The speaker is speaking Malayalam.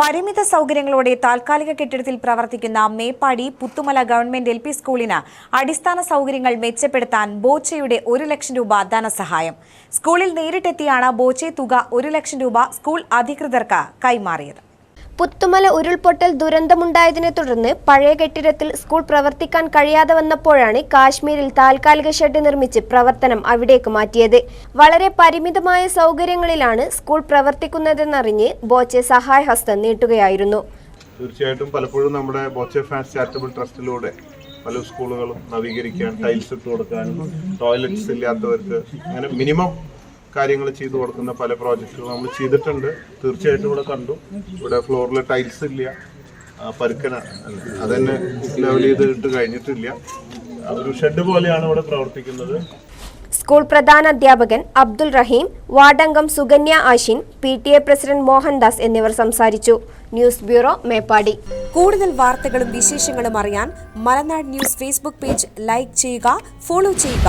പരിമിത സൗകര്യങ്ങളോടെ താൽക്കാലിക കെട്ടിടത്തിൽ പ്രവർത്തിക്കുന്ന Meppadi Puthumala government L P സ്കൂളിന് അടിസ്ഥാന സൗകര്യങ്ങൾ മെച്ചപ്പെടുത്താൻ ബോച്ചയുടെ ഒരു ലക്ഷം രൂപ ധനസഹായം. സ്കൂളിൽ നേരിട്ടെത്തിയാണ് ബോച്ചെ തുക ഒരു ലക്ഷം രൂപ സ്കൂൾ അധികൃതർക്ക് കൈമാറിയത്. പുത്തുമല ഉരുൾപൊട്ടൽ ദുരന്തമുണ്ടായതിനെ തുടർന്ന് പഴയ കെട്ടിടത്തിൽ സ്കൂൾ പ്രവർത്തിക്കാൻ കഴിയാതെ വന്നപ്പോഴാണ് കാശ്മീരിൽ താൽക്കാലിക ഷെഡ് നിർമ്മിച്ച് പ്രവർത്തനം അവിടേക്ക് മാറ്റിയത്. വളരെ പരിമിതമായ സൗകര്യങ്ങളിലാണ് സ്കൂൾ പ്രവർത്തിക്കുന്നതെന്നറിഞ്ഞ് ബോച്ചെ സഹായഹസ്തം നീട്ടുകയായിരുന്നു. തീർച്ചയായിട്ടും പലപ്പോഴും നമ്മുടെ ബോച്ചെ ഫാൻസ് ചാരിറ്റബിൾ ട്രസ്റ്റിലൂടെ പല സ്കൂളുകളും നവീകരിക്കാൻ ടൈൽസ് ഇട്ട് കൊടുക്കാനും ടോയ്ലറ്റ്സ് ഇല്ലാത്തവർക്ക് അങ്ങനെ മിനിമം കാര്യങ്ങൾ ചെയ്തു കൊടുക്കുന്ന പല പ്രോജക്റ്റുകൾ നമ്മൾ ചെയ്തിട്ടുണ്ട്. തീർച്ചയായിട്ടും ഇവിടെ കണ്ടു. ഇവിടെ ഫ്ലോറിൽ ടൈൽസ് ഇല്ല. പരുക്കന. അതന്നെ ലെവൽ ചെയ്തിട്ട് കഴിഞ്ഞിട്ടില്ല. ഒരു ഷെഡ് പോലെയാണ് ഇവിടെ പ്രവർത്തിക്കുന്നത്. സ്കൂൾ പ്രധാന അധ്യാപകൻ Abdul Rahim വാർഡംഗം Sugandhya Ashin P T A president Mohandas എന്നിവർ സംസാരിച്ചു. News bureau Meppadi. കൂടുതൽ വാർത്തകളും വിശേഷങ്ങളും അറിയാൻ Malanad news Facebook page like ചെയ്യുക ഫോളോ ചെയ്യുക.